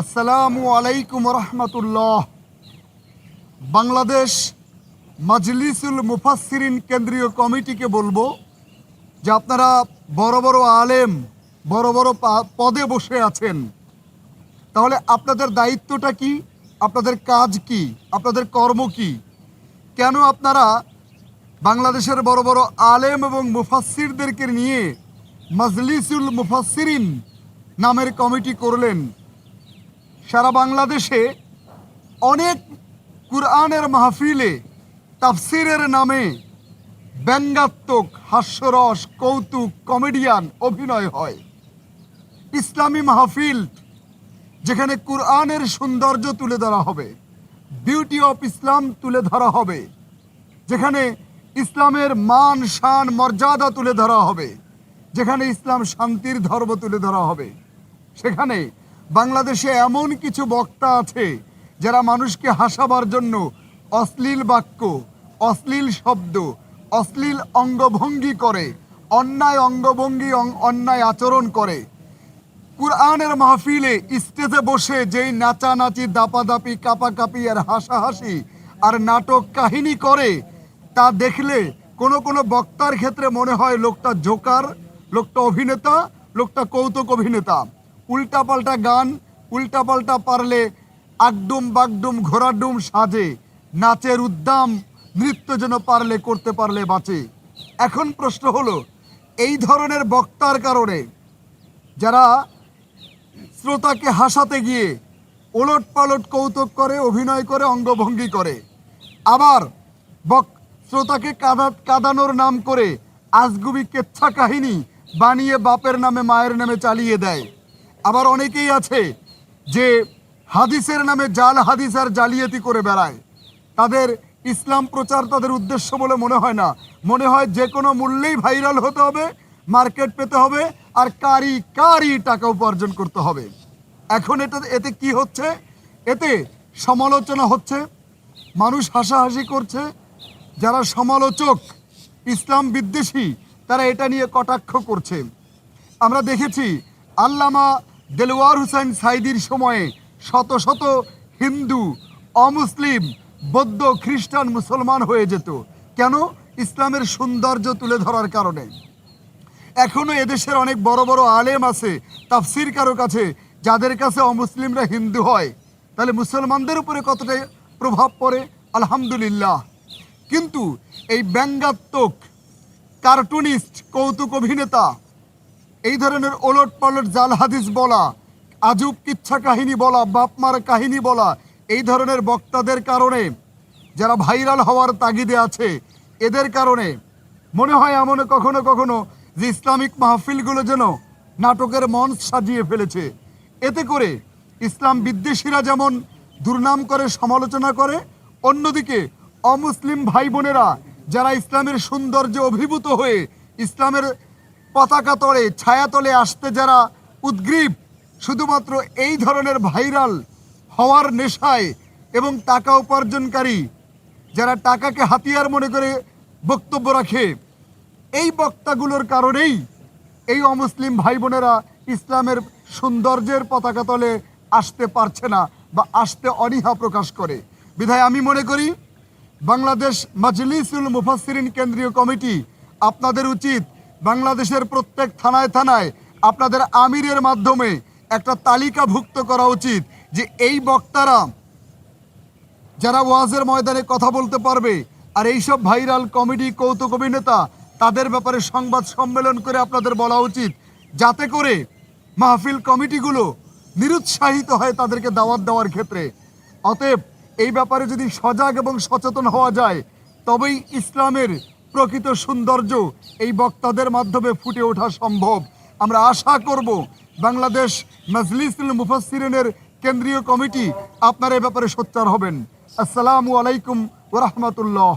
আসসালামু আলাইকুম রহমতুল্লাহ। বাংলাদেশ মাজলিসুল মুফাসসিরিন কেন্দ্রীয় কমিটিকে বলব যে আপনারা বড় বড় আলেম, বড় বড় পদে বসে আছেন। তাহলে আপনাদের দায়িত্বটা কি? আপনাদের কাজ কি? আপনাদের কর্ম কি? কেন আপনারা বাংলাদেশের বড় বড় আলেম এবং মুফাসসিরদেরকে নিয়ে মাজলিসুল মুফাসসিরিন নামের কমিটি করলেন? সারা বাংলাদেশে অনেক কুরআনের মাহফিলে, তাফসিরের নামে ব্যঙ্গাত্মক, হাস্যরস, কৌতুক, কমেডিয়ান অভিনয় হয়। ইসলামী মাহফিল যেখানে কুরআনের সৌন্দর্য তুলে ধরা হবে বিউটি অফ ইসলাম তুলে ধরা হবে, যেখানে ইসলামের মান, শান, মর্যাদা তুলে ধরা হবে, যেখানে ইসলাম শান্তির ধর্ম তুলে ধরা হবে, সেখানে বাংলাদেশে এমন কিছু বক্তা আছে যারা মানুষকে হাসাবার জন্য অশ্লীল বাক্য, অশ্লীল শব্দ, অশ্লীল অঙ্গভঙ্গি করে, অন্যায় অঙ্গভঙ্গি অন্যায় আচরণ করে। কুরআনের মাহফিলে স্টেজে বসে যেই নাচানাচি, দাপাদাপি, কাপাকাপি আর হাসাহাসি আর নাটক কাহিনী করে, তা দেখলে কোনো কোনো বক্তার ক্ষেত্রে মনে হয় লোকটা জোকার, লোকটা অভিনেতা, লোকটা কৌতুক অভিনেতা। উল্টাপাল্টা গান, উল্টাপাল্টা পারলে আগডুম বাগডুম, ঘোরাডুম সাজে। নাচের উদ্দাম, নৃত্য যেন পারলে করতে পারলে বাঁচে। এখন প্রশ্ন হলো, এই ধরনের বক্তার কারণে যারা শ্রোতাকে হাসাতে গিয়ে ওলট পালট কৌতুক করে, অভিনয় করে, অঙ্গভঙ্গি করে, আবার বক, শ্রোতাকে কাদা, কাদানোর নাম করে আজগুবি কেচ্ছা কাহিনী বানিয়ে বাপের নামে, মায়ের নামে চালিয়ে দেয়। আবার অনেকেই আছে যে হাদিসের নামে জাল হাদিস আর জালিয়াতি করে বেড়ায়। তাদের ইসলাম প্রচার তাদের উদ্দেশ্য বলে মনে হয় না। মনে হয় যে কোনো মূল্যেই ভাইরাল হতে হবে, মার্কেট পেতে হবে আর কারি কারি টাকা উপার্জন করতে হবে। এখন এটা, এতে কি হচ্ছে? এতে সমালোচনা হচ্ছে, মানুষ হাসাহাসি করছে, যারা সমালোচক, ইসলাম বিদ্বেষী, তারা এটা নিয়ে কটাক্ষ করছে। আমরা দেখেছি আল্লামা দেলোয়ার হুসেন সাইদির সময়ে শত শত হিন্দু, অমুসলিম, বৌদ্ধ, খ্রিস্টান, মুসলমান হয়ে যেত। কেন? ইসলামের সৌন্দর্য তুলে ধরার কারণে। এখনও এদেশের অনেক বড় বড় আলেম আছে তাফসির কারও কাছে যাদের কাছে অমুসলিমরা হিন্দু হয়। তাহলে মুসলমানদের উপরে কতটা প্রভাব পড়ে? আলহামদুলিল্লাহ। কিন্তু এই ব্যঙ্গাত্মক, কার্টুনিস্ট, কৌতুক অভিনেতা এই ধরনের ওলট পালট জাল হাদিস বলা, আজব কিচ্ছা কাহিনী বলা, বাপমার কাহিনী বলা, এই ধরনের বক্তাদের কারণে, যারা ভাইরাল হওয়ার তাগিদে আছে, এদের কারণে, মনে হয় এমন কখনো কখনো যে ইসলামিক মাহফিলগুলো যেন নাটকের মঞ্চ সাজিয়ে ফেলেছে। এতে করে ইসলাম বিদ্বেষীরা যেমন দুর্নাম করে, সমালোচনা করে, অন্যদিকে অমুসলিম ভাই বোনেরা যারা ইসলামের সৌন্দর্যে অভিভূত হয়ে ইসলামের পতাকা তলে ছায়াতলে আসতে যারা উদ্গ্রীব, শুধুমাত্র এই ধরনের ভাইরাল হওয়ার নেশায় এবং টাকা উপার্জনকারী যারা টাকাকে হাতিয়ার মনে করে বক্তব্য রাখে। এই বক্তাগুলোর কারণেই এই অমুসলিম ভাই বোনেরা ইসলামের সৌন্দর্যের পতাকা তলে আসতে পারছে না বা আসতে অনীহা প্রকাশ করে। বিধায় আমি মনে করি, বাংলাদেশ মাজলিসুল মুফাসসিরিন কেন্দ্রীয় কমিটি আপনাদের উচিত বাংলাদেশের প্রত্যেক থানায় থানায় আপনাদের আমিরের মাধ্যমে একটা তালিকাভুক্ত করা উচিত যে এই বক্তারা যারা ওয়াজের ময়দানে কথা বলতে পারবে আর এইসব ভাইরাল কমেডি কৌতুক অভিনেতা, তাদের ব্যাপারে সংবাদ সম্মেলন করে আপনাদের বলা উচিত। যাতে করে মাহফিল কমিটিগুলো নিরুৎসাহিত হয় তাদেরকে দাওয়াত দেওয়ার ক্ষেত্রে। অতএব এই ব্যাপারে যদি সজাগ এবং সচেতন হওয়া যায়, তবেই ইসলামের প্রকৃত সৌন্দর্য এই বক্তাদের মাধ্যমে ফুটে ওঠা সম্ভব। আমরা আশা করব বাংলাদেশ মজলিসুল মুফাসসিরিনের কেন্দ্রীয় কমিটি আপনার এ ব্যাপারে সোচ্চার হবেন। আসসালামু আলাইকুম ওরহমতুল্লাহ